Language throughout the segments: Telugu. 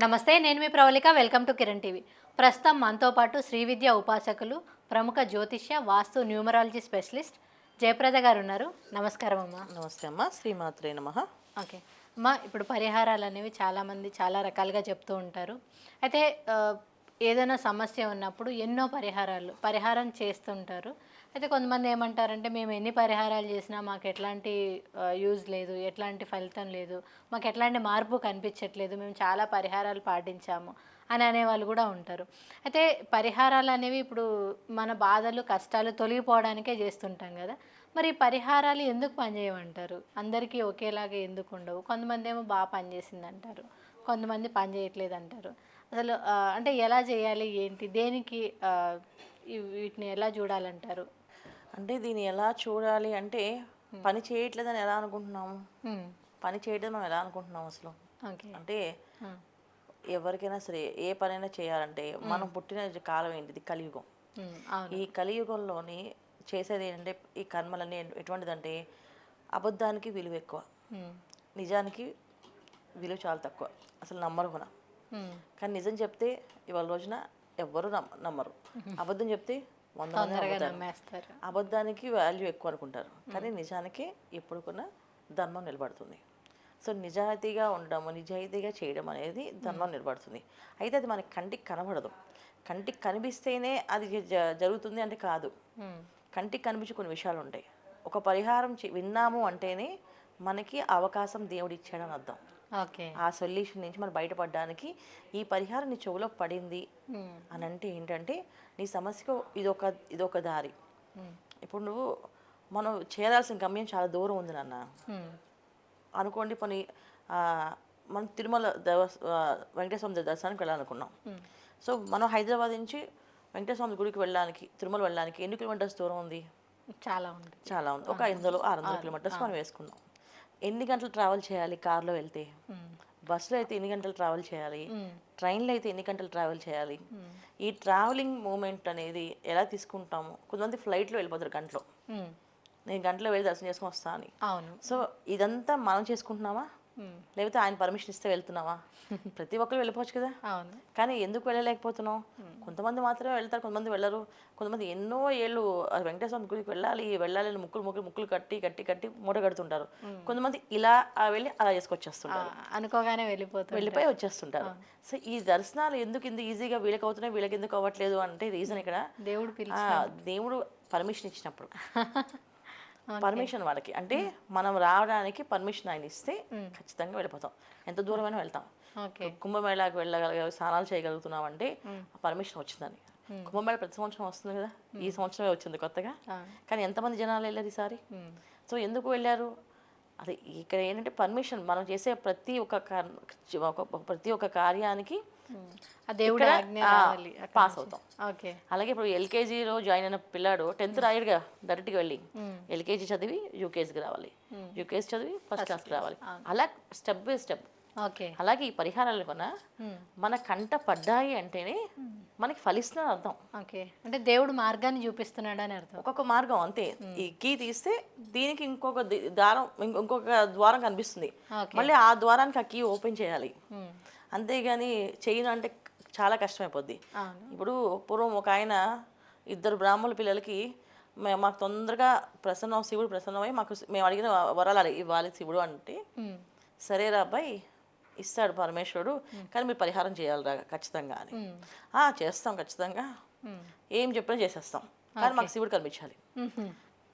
నమస్తే నేను మీ Pravalika. Welcome to Kiran TV. ప్రస్తుతం మనతో పాటు శ్రీ విద్య ఉపాసకులు ప్రముఖ జ్యోతిష్య వాస్తు న్యూమరాలజీ స్పెషలిస్ట్ జయప్రద గారు ఉన్నారు. నమస్కారం అమ్మా. నమస్తే అమ్మ. శ్రీమాత్రే నమ. ఓకే. అమ్మా ఇప్పుడు పరిహారాలు అనేవి చాలామంది చాలా రకాలుగా చెప్తూ ఉంటారు. అయితే ఏదైనా సమస్య ఉన్నప్పుడు ఎన్నో పరిహారాలు పరిహారం చేస్తుంటారు. అయితే కొంతమంది ఏమంటారంటే మేము ఎన్ని పరిహారాలు చేసినా మాకు ఎట్లాంటి యూజ్ లేదు ఎట్లాంటి ఫలితం లేదు మాకు ఎట్లాంటి మార్పు కనిపించట్లేదు మేము చాలా పరిహారాలు పాటించాము అని అనేవాళ్ళు కూడా ఉంటారు. అయితే పరిహారాలు అనేవి ఇప్పుడు మన బాధలు కష్టాలు తొలగిపోవడానికే చేస్తుంటాం కదా. మరి ఈ పరిహారాలు ఎందుకు పనిచేయమంటారు? అందరికీ ఒకేలాగా ఎందుకు ఉండవు? కొంతమంది ఏమో బాగా పనిచేసింది అంటారు కొంతమంది పని చేయట్లేదు అంటారు అసలు అంటే ఎలా చేయాలి ఏంటి దేనికి వీటిని ఎలా చూడాలంటారు? అంటే దీన్ని ఎలా చూడాలి అంటే పని చేయట్లేదని ఎలా అనుకుంటున్నాము? పని చేయడం మనం ఎలా అనుకుంటున్నాం అసలు? అంటే ఎవరికైనా సరే ఏ పనైనా చేయాలంటే మనం పుట్టిన కాలం ఏంటిది కలియుగం. ఈ కలియుగంలోని చేసేది ఏంటంటే ఈ కర్మలన్నీ ఎటువంటిదంటే అబద్ధానికి విలువ ఎక్కువ. నిజానికి విలువ చాలా తక్కువ. అసలు నమ్మరు కూడా కానీ నిజం చెప్తే ఇవాళ రోజున ఎవ్వరు నమ్మ నమ్మరు. అబద్ధం చెప్తే వంద మంది నమ్మేస్తారు. అబద్ధానికి వాల్యూ ఎక్కువ అనుకుంటారు. కానీ నిజానికి ఎప్పుడు కూడా ధర్మం నిలబడుతుంది. సో నిజాయితీగా ఉండడం నిజాయితీగా చేయడం అనేది ధర్మం నిలబడుతుంది. అయితే అది మనకి కంటికి కనబడదు. కంటికి కనిపిస్తేనే అది జరుగుతుంది అంటే కాదు. కంటికి కనిపించే కొన్ని విషయాలు ఉంటాయి. ఒక పరిహారం విన్నాము అంటేనే మనకి అవకాశం దేవుడు ఇచ్చాడని అర్థం. ఆ సొల్యూషన్ నుంచి మనం బయటపడడానికి ఈ పరిహారం నీ చెవులో పడింది అని అంటే ఏంటంటే నీ సమస్యకు ఇదొక ఇదొక దారి. ఇప్పుడు నువ్వు మనం చేరాల్సిన గమ్యం చాలా దూరం ఉంది నాన్న. అనుకోండి పోనీ మనం తిరుమల దేవ ఆ, వెంకటేశ్వర దర్శనానికి వెళ్ళాలనుకున్నాం. సో మనం హైదరాబాద్ నుంచి వెంకటేశ్వర గుడికి వెళ్ళడానికి తిరుమల వెళ్ళడానికి ఎన్ని కిలోమీటర్స్ దూరం ఉంది? చాలా ఉంది. చాలా ఉంది. ఒక ఐదు వందలు ఆరు వందల కిలోమీటర్స్ మనం వేసుకుందాం ఎన్ని గంటలు ట్రావెల్ చేయాలి కార్లో వెళ్తే? ఉమ్, బస్సులో అయితే ఎన్ని గంటలు ట్రావెల్ చేయాలి? ఉమ్, ట్రైన్లో అయితే ఎన్ని గంటలు ట్రావెల్ చేయాలి? ఉమ్, ఈ ట్రావెలింగ్ మూమెంట్ అనేది ఎలా తీసుకుంటాము? కొంతమంది ఫ్లైట్లో వెళ్ళిపోతారు గంటలో. నేను గంటలో వెళ్ళి దర్శనం చేసుకొని వస్తా అని. అవును. సో ఇదంతా మనం చేసుకుంటున్నామా? లేకపోతే ఆయన పర్మిషన్ ఇస్తే వెళ్తున్నావా? ప్రతి ఒక్కరు వెళ్ళిపోవచ్చు కదా. అవును. కానీ ఎందుకు వెళ్ళలేకపోతున్నాం కొంతమంది మాత్రమే వెళ్తారు కొంతమంది వెళ్ళరు. కొంతమంది ఎన్నో ఏళ్ళు వెంకటేశ్వర గుడికి వెళ్ళాలి వెళ్ళాలి అని ముక్కులు ముక్కులు ముక్కులు కట్టి కట్టి కట్టి మూట కడుతుంటారు. కొంతమంది ఇలా ఆ వెళ్ళి అలా చేసుకొచ్చేస్తుంటారు. అనుకోగానే వెళ్ళిపోతుంది వెళ్ళిపోయి వచ్చేస్తుంటారు. సో ఈ దర్శనాలు ఎందుకు ఇంత ఈజీగా వీళ్ళకి అవుతున్నాయి వీళ్ళకి ఎందుకు అవ్వట్లేదు అంటే రీజన్ ఇక్కడ. దేవుడు దేవుడు పర్మిషన్ ఇచ్చినప్పుడు. పర్మిషన్ వాళ్ళకి. అంటే మనం రావడానికి పర్మిషన్ ఆయన ఇస్తే ఖచ్చితంగా వెళ్ళిపోతాం. ఎంత దూరమైనా వెళ్తాం. కుంభమేళాకి వెళ్ళగలిగే స్నానాలు చేయగలుగుతున్నాం అంటే పర్మిషన్ వచ్చిందని. కుంభమేళ ప్రతి సంవత్సరం వస్తుంది కదా. ఈ సంవత్సరమే వచ్చింది కొత్తగా. కానీ ఎంతమంది జనాలు వెళ్ళారు ఈసారి? సో ఎందుకు వెళ్ళారు? అది ఇక్కడ ఏంటంటే పర్మిషన్ మనం చేసే ప్రతి ఒక్క ప్రతి ఒక్క కార్యానికి దేవుడి పాస్. అవుతాం. ఓకే. అలాగే ఇప్పుడు ఎల్కేజీలో జాయిన్ అయిన పిల్లాడు టెన్త్ రాయడుగా డైరెక్ట్గా వెళ్ళి. ఎల్కేజీ చదివి యూకేజీకి రావాలి. యూకేజీ చదివి ఫస్ట్ క్లాస్కి రావాలి. అలా స్టెప్ బై స్టెప్ ఓకే. అలాగే ఈ పరిహారాలు ఉమ్, మన కంట పడ్డాయి అంటేనే మనకి ఫలిస్తున్న అర్థం. ఓకే. అంటే దేవుడు మార్గాన్ని చూపిస్తున్నాడు అని అర్థం. ఒక్కొక్క మార్గం అంతే. ఈ కీ తీస్తే దీనికి ఇంకొక ది- దారం ఇంకొ- ఇంకొక ద్వారం కనిపిస్తుంది. మళ్ళీ ఆ ద్వారానికి ఆ కీ ఓపెన్ చేయాలి. అంతేగాని చేయను అంటే చాలా కష్టమైపోద్ది. ఇప్పుడు పూర్వం ఒక ఆయన ఇద్దరు బ్రాహ్మణుల పిల్లలకి మాకు తొందరగా ప్రసన్నం శివుడు ప్రసన్నమై మాకు మేము అడిగిన వరాలు ఇవ్వాలి శివుడు అంటే సరేరా అబ్బాయి ఇస్తాడు పరమేశ్వరుడు కానీ మీరు పరిహారం చేయాలిరా ఖచ్చితంగా అని ఉమ్, "ఆ, చేస్తాం ఖచ్చితంగా. ఏం చెప్పినా చేసేస్తాం. కానీ మాకు శివుడు కనిపించాలి.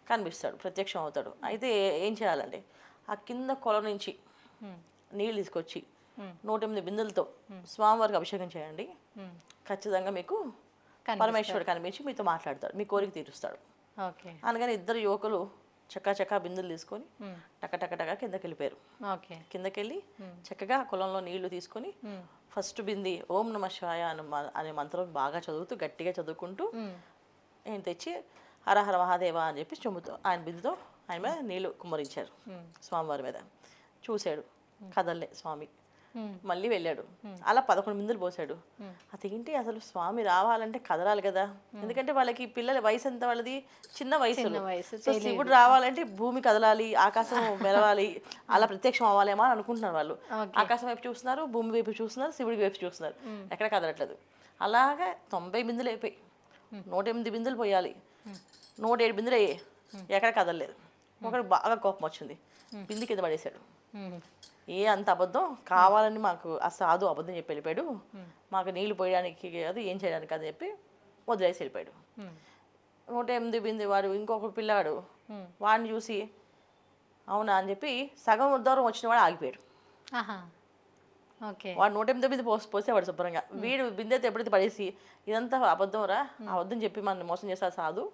కనిపిస్తాడు ప్రత్యక్షం అవుతాడు. అయితే ఏం చేయాలంటే ఆ కింద కొల నుంచి నీళ్ళు తీసుకొచ్చి. నూట ఎనిమిది బిందెలతో స్వామివారికి అభిషేకం చేయండి. ఖచ్చితంగా మీకు. పరమేశ్వరుడు కనిపించి మీతో మాట్లాడతాడు. మీ కోరిక తీరుస్తాడు. అనగానే ఇద్దరు యువకులు చక్కా చక్కా బిందెలు తీసుకొని టక టక టక కిందకి వెళ్ళిపోయారు ఓకే. కిందకెళ్ళి చక్కగా కులంలో నీళ్ళు తీసుకొని ఫస్ట్ బింది ఓం నమ శివాయ అనే మంత్రం బాగా చదువుతూ గట్టిగా చదువుకుంటూ నేను తెచ్చి హర హర మహాదేవ అని చెప్పి చెంబుతో ఆయన బిందుతో ఆయన మీద నీళ్ళు కుమ్మరించారు స్వామివారి మీద. చూశాడు. కదల్లే స్వామి. మళ్ళీ వెళ్ళాడు. అలా పదకొండు బిందులు పోసాడు. అదేంటి అసలు స్వామి రావాలంటే కదలాలి కదా? ఎందుకంటే వాళ్ళకి పిల్లల వయసు ఎంత వాళ్ళది? చిన్న వయసు. సో శివుడు రావాలంటే భూమి కదలాలి ఆకాశం మెరవాలి అలా ప్రత్యక్షం అవ్వాలేమో అని అనుకుంటున్నారు వాళ్ళు. ఆకాశం వైపు చూస్తున్నారు భూమి వైపు చూస్తున్నారు శివుడి వైపు చూస్తున్నారు. ఎక్కడ కదలట్లేదు. అలాగా తొంభై బిందులు అయిపోయి నూట ఎనిమిది బిందులు పోయాలి. నూట ఏడు బిందులు అయ్యాయి. ఎక్కడ కదలలేదు. ఒకడు బాగా కోపం వచ్చింది. బింది కింద పడేశాడు. ఏ అంత అబద్ధం? కావాలని మాకు ఆ సాధు అబద్ధం చెప్పి వెళ్ళిపోయాడు. మాకు నీళ్ళు పోయడానికి కాదు ఏం చేయడానికి అని చెప్పి వదిలేసి వెళ్ళిపోయాడు. నూట ఎనిమిది బింది వాడు ఇంకొక పిల్లాడు. ఉమ్. వాడిని చూసి అవునా అని చెప్పి సగం దూరం వచ్చిన వాడు ఆగిపోయాడు. వాడు నూట ఎనిమిది బింది పోసి పోసేవాడు శుభ్రంగా. వీడు బిందె అయితే ఎప్పుడైతే పడేసి ఇదంతా అబద్ధం రా అబద్ధం చెప్పి మనల్ని మోసం చేస్తారు సాధు.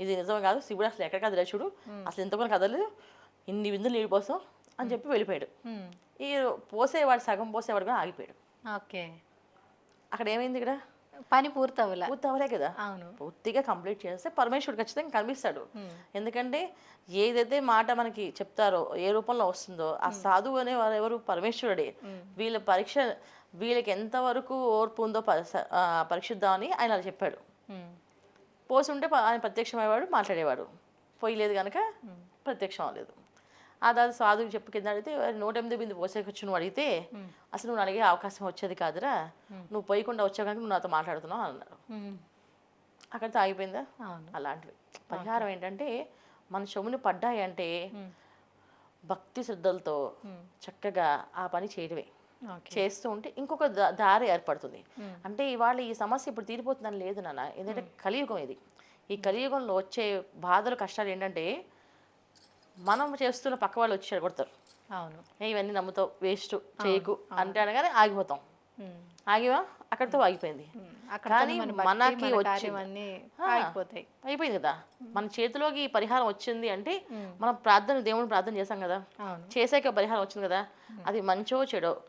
ఇది నిజం కాదు శివుడు అసలు ఎక్కడ చూడు. అసలు ఎంత కూడా కదలేదు ఇన్ని బిందులు నీళ్ళు పోసాం. అని చెప్పి వెళ్ళిపోయాడు. ఈ పోసేవాడు సగం పోసేవాడు కూడా ఆగిపోయాడు. ఓకే. అక్కడ ఏమైంది ఇక్కడ? పని పూర్తవల. పూర్తి అవ్వలే కదా. అవును. పూర్తిగా కంప్లీట్ చేస్తే పరమేశ్వరుడు ఖచ్చితంగా కనిపిస్తాడు. ఎందుకంటే ఏదైతే మాట మనకి చెప్తారో ఏ రూపంలో వస్తుందో ఆ సాధువు అనే వారు ఎవరు? పరమేశ్వరుడే. వీళ్ళ పరీక్ష వీళ్ళకి ఎంతవరకు ఓర్పు ఉందో పరీక్షిద్దామని ఆయన అలా చెప్పాడు. పోసి ఉంటే ఆయన ప్రత్యక్షమయ్యేవాడు మాట్లాడేవాడు. పోయలేదు కనుక ప్రత్యక్షం అవ్వలేదు. ఆ తర్వాత సాధువు చెప్పు కింద అడిగితే "వారి నూట ఎనిమిది బిందు పోసేకొచ్చి నువ్వు అడిగితే అసలు నువ్వు అడిగే అవకాశం వచ్చేది కాదురా. నువ్వు పోయకుండా వచ్చావు కనుక నువ్వు నాతో మాట్లాడుతున్నావు అని అన్నారు. ఉమ్, అక్కడితో ఆగిపోయిందా? అలాంటివి. పరిహారం ఏంటంటే మన చెవుని పడ్డాయి అంటే భక్తి శ్రద్ధలతో చక్కగా ఆ పని చేయడమే. చేస్తూ ఉంటే ఇంకొక దారి ఏర్పడుతుంది. అంటే ఇవాళ ఈ సమస్య ఇప్పుడు తీరిపోతుందని లేదు నాన్న. ఎందుకంటే కలియుగం ఇది. ఈ కలియుగంలో వచ్చే బాధలు కష్టాలు ఏంటంటే మనం చేస్తున్న పక్క వాళ్ళు వచ్చి చెడగొడతారు. అవును. "ఏ, ఇవన్నీ నమ్ముతావు వేస్ట్ చేయకు అంటే అనగానే ఆగిపోతాం. ఆగివా? అక్కడితో ఆగిపోయింది. కానీ మనకి వచ్చింది. అయిపోయింది కదా. మన చేతిలోకి పరిహారం వచ్చింది అంటే. మనం ప్రార్థన దేవుని ప్రార్థన చేస్తాం కదా. చేసాక పరిహారం వచ్చింది కదా. అది మంచో చెడో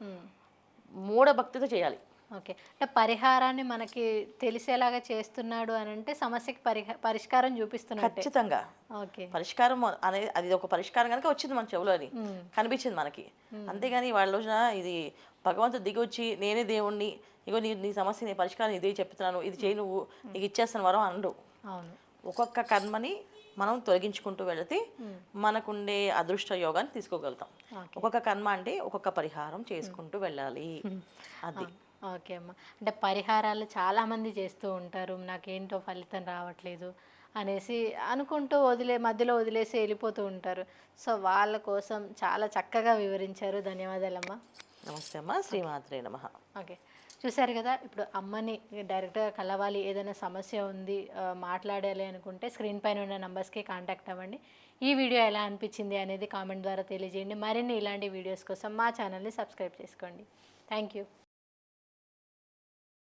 మూఢ భక్తితో చేయాలి. ఓకే. అంటే పరిహారాన్ని మనకి తెలిసేలాగా చేస్తున్నాడు అని అంటే సమస్యకి పరిహ పరిష్కారం చూపిస్తున్నట్టే. ఖచ్చితంగా. ఓకే. పరిష్కారం అనేది అది ఒక పరిష్కారం కనుక వచ్చింది మన చెవులో అని కనిపించింది మనకి. అంతేగాని వాళ్ళ రోజున ఇది భగవంతుడు దిగి వచ్చి నేనే దేవుణ్ణి ఇగో నీ నీ సమస్య నీ పరిష్కారం ఇదే చెప్తున్నాను ఇది చేయి నువ్వు నీకు ఇచ్చేస్తాను వరం అనడు అవును. ఒక్కొక్క కర్మని మనం తొలగించుకుంటూ వెళితే మనకుండే అదృష్ట యోగాన్ని తీసుకోగలుగుతాం. ఒక్కొక్క కర్మ అంటే ఒక్కొక్క పరిహారం చేసుకుంటూ వెళ్ళాలి. అది. ఓకే అమ్మ. అంటే పరిహారాలు చాలామంది చేస్తూ ఉంటారు. నాకేంటో ఫలితం రావట్లేదు అనేసి అనుకుంటూ వదిలే మధ్యలో వదిలేసి వెళ్ళిపోతూ ఉంటారు. సో వాళ్ళ కోసం చాలా చక్కగా వివరించారు. ధన్యవాదాలమ్మా. నమస్తే అమ్మ. శ్రీమాత్రే నమ. ఓకే. చూశారు కదా ఇప్పుడు అమ్మని డైరెక్ట్గా కలవాలి. ఏదైనా సమస్య ఉంది మాట్లాడాలి అనుకుంటే స్క్రీన్ పైన ఉన్న నంబర్స్కి కాంటాక్ట్ అవ్వండి. ఈ వీడియో ఎలా అనిపించింది అనేది కామెంట్ ద్వారా తెలియజేయండి. మరిన్ని ఇలాంటి వీడియోస్ కోసం మా ఛానల్ని సబ్స్క్రైబ్ చేసుకోండి. Thank you.